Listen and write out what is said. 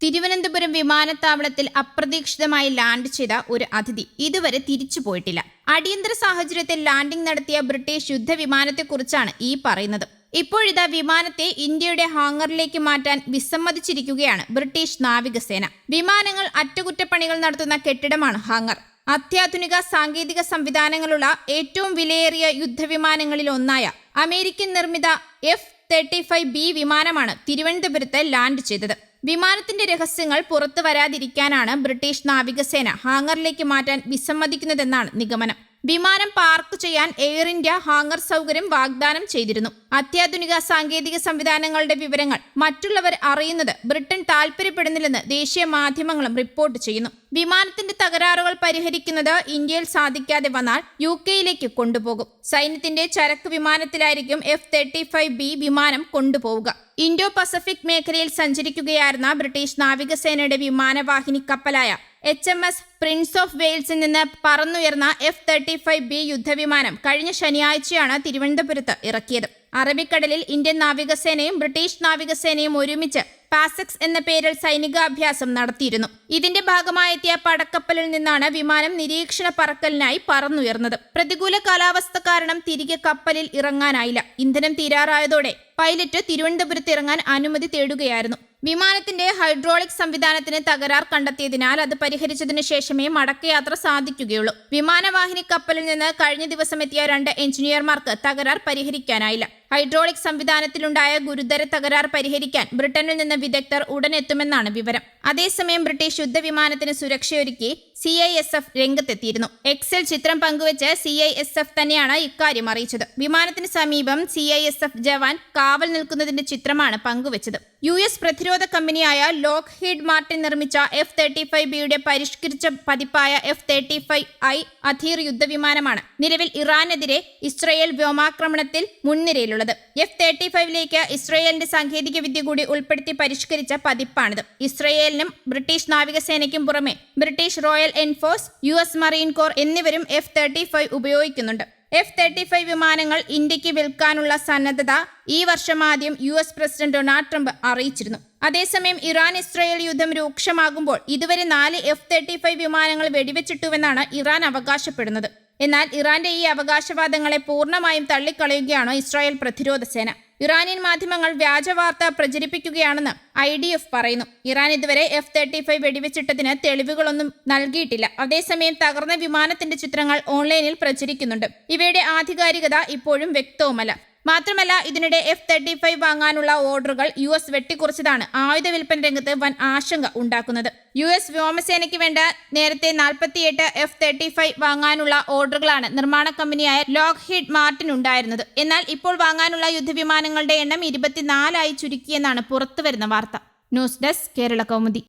തിരുവനന്തപുരം വിമാനത്താവളത്തിൽ അപ്രതീക്ഷിതമായി ലാൻഡ് ചെയ്ത ഒരു അതിഥി ഇതുവരെ തിരിച്ചു പോയിട്ടില്ല. അടിയന്തര സാഹചര്യത്തിൽ ലാൻഡിംഗ് നടത്തിയ ബ്രിട്ടീഷ് യുദ്ധവിമാനത്തെക്കുറിച്ചാണ് ഈ പറയുന്നത്. ഇപ്പോഴിതാ വിമാനത്തെ ഇന്ത്യയുടെ ഹാങ്ങറിലേക്ക് മാറ്റാൻ വിസമ്മതിച്ചിരിക്കുകയാണ് ബ്രിട്ടീഷ് നാവികസേന. വിമാനങ്ങൾ അറ്റകുറ്റപ്പണികൾ നടത്തുന്ന കെട്ടിടമാണ് ഹാങ്ങർ അത്യാധുനിക സാങ്കേതിക സംവിധാനങ്ങളുള്ള ഏറ്റവും വിലയേറിയ യുദ്ധവിമാനങ്ങളിൽ ഒന്നായ അമേരിക്കൻ നിർമ്മിത എഫ് തേർട്ടി ഫൈവ് ബി വിമാനമാണ് തിരുവനന്തപുരത്ത് ലാൻഡ് ചെയ്തത്. വിമാനത്തിന്റെ രഹസ്യങ്ങൾ പുറത്തു വരാതിരിക്കാനാണ് ബ്രിട്ടീഷ് നാവികസേന ഹാങ്ങറിലേക്ക് മാറ്റാൻ വിസമ്മതിക്കുന്നതെന്നാണ് നിഗമനം. വിമാനം പാർക്ക് ചെയ്യാൻ എയർ ഇന്ത്യ ഹാങ്ങർ സൗകര്യം വാഗ്ദാനം ചെയ്തിരുന്നു. അത്യാധുനിക സാങ്കേതിക സംവിധാനങ്ങളുടെ വിവരങ്ങൾ മറ്റുള്ളവർ അറിയുന്നത് ബ്രിട്ടൻ താൽപര്യപ്പെടുന്നില്ലെന്ന് ദേശീയ മാധ്യമങ്ങളും റിപ്പോർട്ട് ചെയ്യുന്നു. വിമാനത്തിന്റെ തകരാറുകൾ പരിഹരിക്കുന്നത് ഇന്ത്യയിൽ സാധിക്കാതെ വന്നാൽ യു കെയിലേക്ക് കൊണ്ടുപോകും. സൈന്യത്തിന്റെ ചരക്ക് വിമാനത്തിലായിരിക്കും എഫ് തേർട്ടി ഫൈവ് ബി വിമാനം കൊണ്ടുപോവുക. ഇൻഡോ പസഫിക് മേഖലയിൽ സഞ്ചരിക്കുകയായിരുന്ന ബ്രിട്ടീഷ് നാവികസേനയുടെ വിമാനവാഹിനി കപ്പലായ H M S Prince of വെയിൽസിൽ നിന്ന് പറന്നുയർന്ന എഫ് തേർട്ടി ഫൈവ് ബി യുദ്ധവിമാനം കഴിഞ്ഞ ശനിയാഴ്ചയാണ് തിരുവനന്തപുരത്ത് ഇറക്കിയത്. അറബിക്കടലിൽ ഇന്ത്യൻ നാവികസേനയും ബ്രിട്ടീഷ് നാവികസേനയും ഒരുമിച്ച് പാസക്സ് എന്ന പേരിൽ സൈനികാഭ്യാസം നടത്തിയിരുന്നു. ഇതിന്റെ ഭാഗമായെത്തിയ പടക്കപ്പലിൽ നിന്നാണ് വിമാനം നിരീക്ഷണ പറക്കലിനായി പറന്നുയർന്നത്. പ്രതികൂല കാലാവസ്ഥ കാരണം തിരികെ കപ്പലിൽ ഇറങ്ങാനായില്ല. ഇന്ധനം തീരാറായതോടെ പൈലറ്റ് തിരുവനന്തപുരത്ത് ഇറങ്ങാൻ അനുമതി തേടുകയായിരുന്നു. വിമാനത്തിന്റെ ഹൈഡ്രോളിക് സംവിധാനത്തിന് തകരാർ കണ്ടെത്തിയതിനാൽ അത് പരിഹരിച്ചതിനു ശേഷമേ മടക്കയാത്ര സാധിക്കുകയുള്ളൂ. വിമാനവാഹിനി കപ്പലിൽ നിന്ന് കഴിഞ്ഞ ദിവസം എത്തിയ രണ്ട് എഞ്ചിനീയർമാർക്ക് തകരാർ പരിഹരിക്കാനായില്ല. ഹൈഡ്രോളിക് സംവിധാനത്തിലുണ്ടായ ഗുരുതര തകരാർ പരിഹരിക്കാൻ ബ്രിട്ടനിൽ നിന്ന് വിദഗ്ധർ ഉടൻ എത്തുമെന്നാണ് വിവരം. അതേസമയം ബ്രിട്ടീഷ് യുദ്ധവിമാനത്തിന് സുരക്ഷയൊരുക്കി സി ഐ എസ് എഫ് രംഗത്തെത്തിയിരുന്നു. എക്സൽ ചിത്രം പങ്കുവച്ച് സി ഐ എസ് എഫ് തന്നെയാണ് ഇക്കാര്യം അറിയിച്ചത്. വിമാനത്തിന് സമീപം C I S F jawan കാവൽ നിൽക്കുന്നതിന്റെ ചിത്രമാണ് പങ്കുവച്ചത്. യു എസ് പ്രതിരോധ കമ്പനിയായ ലോക്ക് ഹീഡ് മാർട്ടിൻ നിർമ്മിച്ച എഫ് തേർട്ടി ഫൈവ് ബിയുടെ പരിഷ്കരിച്ച പതിപ്പായ F thirty five I Adir യുദ്ധവിമാനമാണ് നിലവിൽ ഇറാനെതിരെ ഇസ്രയേൽ വ്യോമാക്രമണത്തിൽ മുൻനിരയിലുള്ളത്. എഫ് തേർട്ടി ഫൈവിലേക്ക് ഇസ്രയേലിന്റെ സാങ്കേതിക വിദ്യ കൂടി ഉൾപ്പെടുത്തി പരിഷ്കരിച്ച പതിപ്പാണിത്. ഇസ്രയേലിനും ബ്രിട്ടീഷ് നാവികസേനയ്ക്കും പുറമെ British Royal Air Force U S Marine Corps എന്നിവരും എഫ് തേർട്ടി ഫൈവ് ഉപയോഗിക്കുന്നുണ്ട്. എഫ് തേർട്ടി ഫൈവ് വിമാനങ്ങൾ ഇന്ത്യയ്ക്ക് വിൽക്കാനുള്ള സന്നദ്ധത ഈ വർഷം ആദ്യം U S president Donald Trump അറിയിച്ചിരുന്നു. അതേസമയം ഇറാൻ ഇസ്രായേൽ യുദ്ധം രൂക്ഷമാകുമ്പോൾ ഇതുവരെ നാല് എഫ് തേർട്ടി ഫൈവ് വിമാനങ്ങൾ വെടിവെച്ചിട്ടുവെന്നാണ് ഇറാൻ അവകാശപ്പെടുന്നത്. എന്നാൽ ഇറാന്റെ ഈ അവകാശവാദങ്ങളെ പൂർണമായും തള്ളിക്കളയുകയാണ് ഇസ്രായേൽ പ്രതിരോധ സേന? ഇറാനിയൻ മാധ്യമങ്ങൾ വ്യാജ വാർത്ത പ്രചരിപ്പിക്കുകയാണെന്ന് ഐ ഡി എഫ് പറയുന്നു. ഇറാൻ ഇതുവരെ എഫ് തേർട്ടി ഫൈവ് വെടിവെച്ചിട്ടതിന് തെളിവുകളൊന്നും നൽകിയിട്ടില്ല. അതേസമയം തകർന്ന വിമാനത്തിന്റെ ചിത്രങ്ങൾ ഓൺലൈനിൽ പ്രചരിക്കുന്നുണ്ട്. ഇവയുടെ ആധികാരികത ഇപ്പോഴും വ്യക്തവുമല്ല. മാത്രമല്ല ഇതിനിടെ എഫ് തേർട്ടി ഫൈവ് വാങ്ങാനുള്ള ഓർഡറുകൾ യു എസ് വെട്ടിക്കുറച്ചതാണ്. ആയുധ വിൽപ്പന രംഗത്ത് വൻ ആശങ്ക ഉണ്ടാക്കുന്നത്. യു എസ് വ്യോമസേനയ്ക്ക് വേണ്ട നേരത്തെ നാൽപ്പത്തിയെട്ട് എഫ് തേർട്ടി ഫൈവ് വാങ്ങാനുള്ള ഓർഡറുകളാണ് നിർമ്മാണ കമ്പനിയായ ലോക്ക് ഹിഡ് മാർട്ടിൻ ഉണ്ടായിരുന്നത്. എന്നാൽ ഇപ്പോൾ വാങ്ങാനുള്ള യുദ്ധവിമാനങ്ങളുടെ എണ്ണം ഇരുപത്തിനാലായി ചുരുക്കിയെന്നാണ് പുറത്തുവരുന്ന വാർത്ത. News desk Kerala Kaumudi.